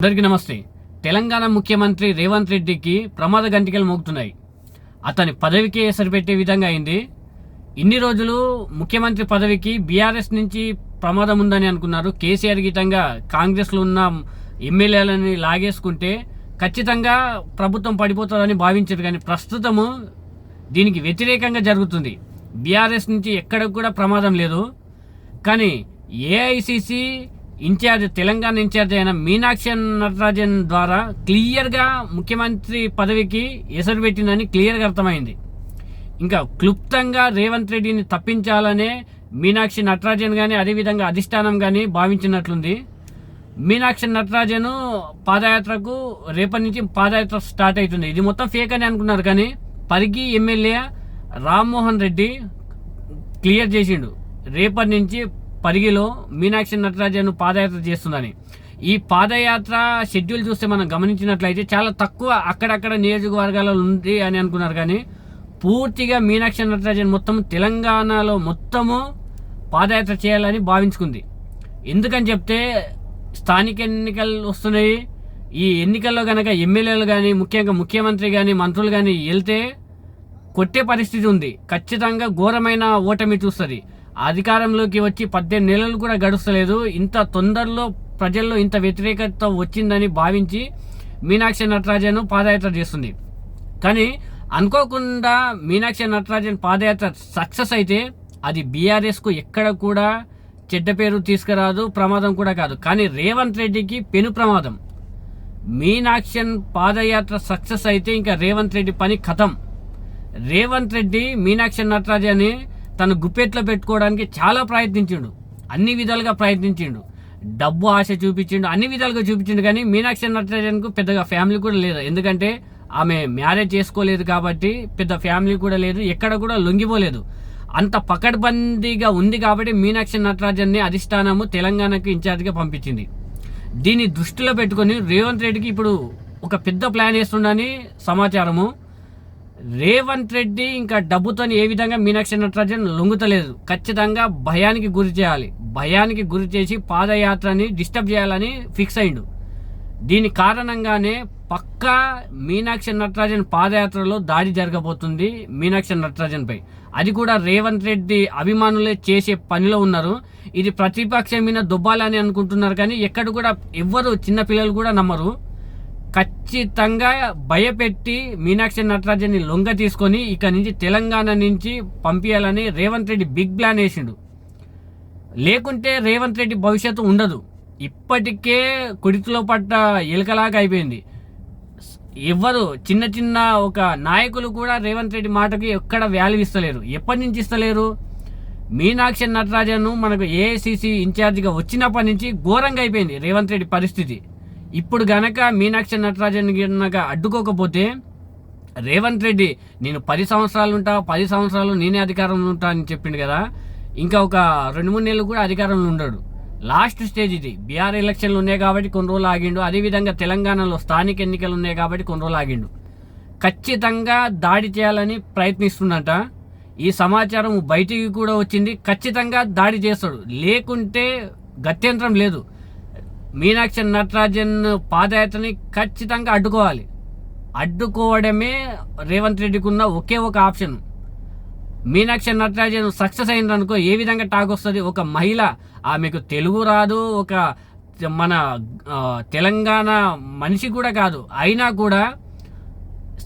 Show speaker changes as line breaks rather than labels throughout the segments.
అందరికీ నమస్తే. తెలంగాణ ముఖ్యమంత్రి రేవంత్ రెడ్డికి ప్రమాద గంటికలు మోగుతున్నాయి. అతని పదవికి సరిపెట్టే విధంగా అయింది. ఇన్ని రోజులు ముఖ్యమంత్రి పదవికి బీఆర్ఎస్ నుంచి ప్రమాదం ఉందని అనుకున్నారు. కేసీఆర్ గీతంగా కాంగ్రెస్లో ఉన్న ఎమ్మెల్యేలని లాగేసుకుంటే ఖచ్చితంగా ప్రభుత్వం పడిపోతుందని భావించారు. కానీ ప్రస్తుతము దీనికి వ్యతిరేకంగా జరుగుతుంది. బీఆర్ఎస్ నుంచి ఎక్కడ కూడా ప్రమాదం లేదు. కానీ ఏఐసిసి ఇన్ఛార్జ్ తెలంగాణ ఇన్ఛార్జ్ అయిన మీనాక్షి నటరాజన్ ద్వారా క్లియర్గా ముఖ్యమంత్రి పదవికి ఎసరు పెట్టిందని క్లియర్గా అర్థమైంది. ఇంకా క్లుప్తంగా రేవంత్ రెడ్డిని తప్పించాలనే మీనాక్షి నటరాజన్ కానీ అదేవిధంగా అధిష్టానం కానీ భావించినట్లుంది. మీనాక్షి నటరాజన్ పాదయాత్రకు రేపటి నుంచి పాదయాత్ర స్టార్ట్ అవుతుంది. ఇది మొత్తం ఫేక్ అని అనుకున్నారు కానీ పరిగి ఎమ్మెల్యే రామ్మోహన్ రెడ్డి క్లియర్ చేసిండు. రేపటి నుంచి పరిగిలో మీనాక్షి నటరాజన్ పాదయాత్ర చేస్తుందని. ఈ పాదయాత్ర షెడ్యూల్ చూస్తే మనం గమనించినట్లయితే చాలా తక్కువ అక్కడక్కడ నియోజకవర్గాలలో ఉంది అని అనుకున్నారు కానీ పూర్తిగా మీనాక్షి నటరాజన్ మొత్తం తెలంగాణలో మొత్తము పాదయాత్ర చేయాలని భావించుకుంది. ఎందుకని చెప్తే స్థానిక ఎన్నికలు వస్తున్నాయి. ఈ ఎన్నికల్లో కనుక ఎమ్మెల్యేలు కానీ ముఖ్యంగా ముఖ్యమంత్రి కానీ మంత్రులు కానీ వెళ్తే కొట్టే పరిస్థితి ఉంది. ఖచ్చితంగా ఘోరమైన ఓటమి చూస్తుంది. అధికారంలోకి వచ్చి పద్దెనిమిది నెలలు కూడా గడుస్తలేదు. ఇంత తొందరలో ప్రజల్లో ఇంత వ్యతిరేకత వచ్చిందని భావించి మీనాక్షి నటరాజన్ పాదయాత్ర చేస్తుంది. కానీ అనుకోకుండా మీనాక్షి నటరాజన్ పాదయాత్ర సక్సెస్ అయితే అది బీఆర్ఎస్కు ఎక్కడ కూడా చెడ్డ పేరు తీసుకురాదు ప్రమాదం కూడా కాదు. కానీ రేవంత్ రెడ్డికి పెను ప్రమాదం. మీనాక్షన్ పాదయాత్ర సక్సెస్ అయితే ఇంకా రేవంత్ రెడ్డి పని కథం. రేవంత్ రెడ్డి మీనాక్షి నటరాజన్ని తను గుప్పెట్లో పెట్టుకోవడానికి చాలా ప్రయత్నించిండు. అన్ని విధాలుగా ప్రయత్నించిండు. డబ్బు ఆశ చూపించిండు అన్ని విధాలుగా చూపించిండు కానీ మీనాక్షి నటరాజన్కు పెద్దగా ఫ్యామిలీ కూడా లేదు. ఎందుకంటే ఆమె మ్యారేజ్ చేసుకోలేదు కాబట్టి పెద్ద ఫ్యామిలీ కూడా లేదు ఎక్కడ కూడా లొంగిపోలేదు. అంత పకడ్బందీగా ఉంది కాబట్టి మీనాక్షి నటరాజన్ని అధిష్టానము తెలంగాణకు ఇన్ఛార్జ్గా పంపించింది. దీన్ని దృష్టిలో పెట్టుకొని రేవంత్ రెడ్డికి ఇప్పుడు ఒక పెద్ద ప్లాన్ వేస్తుండని సమాచారము. రేవంత్ రెడ్డి ఇంకా డబ్బుతోని ఏ విధంగా మీనాక్షి నటరాజన్ లొంగుతలేదు ఖచ్చితంగా భయానికి గురి చేయాలి. భయానికి గురి చేసి పాదయాత్రని డిస్టర్బ్ చేయాలని ఫిక్స్ అయిండు. దీని కారణంగానే పక్కా మీనాక్షి నటరాజన్ పాదయాత్రలో దాడి జరగబోతుంది మీనాక్షి నటరాజన్పై అది కూడా రేవంత్ రెడ్డి అభిమానులే చేసే పనిలో ఉన్నారు. ఇది ప్రతిపక్షం మీద దుబ్బాలని అనుకుంటున్నారు కానీ ఎక్కడ కూడా ఎవ్వరు చిన్న పిల్లలు కూడా నమ్మరు. ఖచ్చితంగా భయపెట్టి మీనాక్షి నటరాజన్ని లొంగ తీసుకొని ఇక నుంచి తెలంగాణ నుంచి పంపించాలని రేవంత్ రెడ్డి బిగ్ ప్లాన్ వేసిండు. లేకుంటే రేవంత్ రెడ్డి భవిష్యత్తు ఉండదు. ఇప్పటికే కుడితిలో పట్ట ఎలుకలాగా అయిపోయింది. ఎవ్వరు చిన్న చిన్న ఒక నాయకులు కూడా రేవంత్ రెడ్డి మాటకి ఎక్కడ వాల్యూ ఇస్తలేరు. ఎప్పటి నుంచి ఇస్తలేరు? మీనాక్షి నటరాజన్ మనకు ఏఐసిసి ఇన్ఛార్జిగా వచ్చినప్పటి నుంచి ఘోరంగా అయిపోయింది రేవంత్ రెడ్డి పరిస్థితి. ఇప్పుడు గనక మీనాక్షి నటరాజన్ గనక అడ్డుకోకపోతే రేవంత్ రెడ్డి నేను పది సంవత్సరాలు ఉంటా పది సంవత్సరాలు నేనే అధికారంలో ఉంటా అని చెప్పిండు కదా. ఇంకా ఒక రెండు మూడు నెలలు కూడా అధికారంలో ఉండడు. లాస్ట్ స్టేజ్ ఇది. బీఆర్ ఎలక్షన్లు ఉన్నాయి కాబట్టి కొన్ని రోజులు ఆగిండు. అదేవిధంగా తెలంగాణలో స్థానిక ఎన్నికలు ఉన్నాయి కాబట్టి కొన్ని రోజులు ఆగిండు. ఖచ్చితంగా దాడి చేయాలని ప్రయత్నిస్తున్నట ఈ సమాచారం బయటికి కూడా వచ్చింది. ఖచ్చితంగా దాడి చేస్తాడు. లేకుంటే గత్యంతరం లేదు. మీనాక్షి నటరాజన్ పాదయాత్రని ఖచ్చితంగా అడ్డుకోవాలి. అడ్డుకోవడమే రేవంత్ రెడ్డికి ఉన్న ఒకే ఒక ఆప్షన్. మీనాక్షి నటరాజన్ సక్సెస్ అయిందనుకో ఏ విధంగా టాక్ వస్తుంది? ఒక మహిళ ఆమెకు తెలుగు రాదు ఒక మన తెలంగాణ మనిషి కూడా కాదు. అయినా కూడా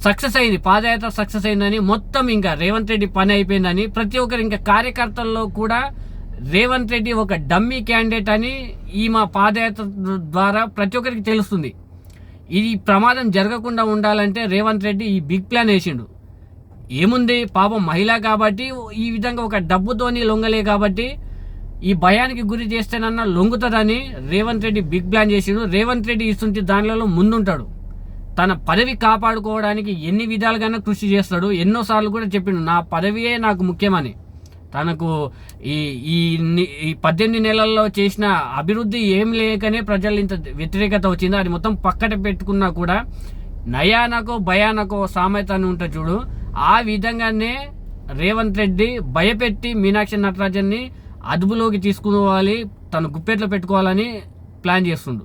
సక్సెస్ అయింది పాదయాత్ర సక్సెస్ అయిందని మొత్తం ఇంకా రేవంత్ రెడ్డి పని అయిపోయిందని ప్రతి ఒక్కరు ఇంకా కార్యకర్తల్లో కూడా రేవంత్ రెడ్డి ఒక డమ్మీ క్యాండిడేట్ అని ఈ మా పాదయాత్ర ద్వారా ప్రతి ఒక్కరికి తెలుస్తుంది. ఇది ప్రమాదం జరగకుండా ఉండాలంటే రేవంత్ రెడ్డి ఈ బిగ్ ప్లాన్ వేసిండు. ఏముంది? పాపం మహిళ కాబట్టి ఈ విధంగా ఒక డబ్బుతోని లొంగలే కాబట్టి ఈ భయానికి గురి చేస్తేనన్నా లొంగుతుందని రేవంత్ రెడ్డి బిగ్ ప్లాన్ చేసిండు. రేవంత్ రెడ్డి ఇస్తుంటే దానిలో ముందుంటాడు. తన పదవి కాపాడుకోవడానికి ఎన్ని విధాలుగా కృషి చేస్తాడు. ఎన్నోసార్లు కూడా చెప్పిండు నా పదవియే నాకు ముఖ్యమని. తనకు ఈ ఈ ఈ పద్దెనిమిది నెలల్లో చేసిన అభివృద్ధి ఏం లేకనే ప్రజలు ఇంత వ్యతిరేకత వచ్చింది అది మొత్తం పక్కన పెట్టుకున్నా కూడా నయానకో భయానకో సామెత అని ఉంటుంది చూడు ఆ విధంగానే రేవంత్ రెడ్డి భయపెట్టి మీనాక్షి నటరాజన్ని అదుపులోకి తీసుకోవాలి తను గుప్పెట్లో పెట్టుకోవాలని ప్లాన్ చేస్తుండు.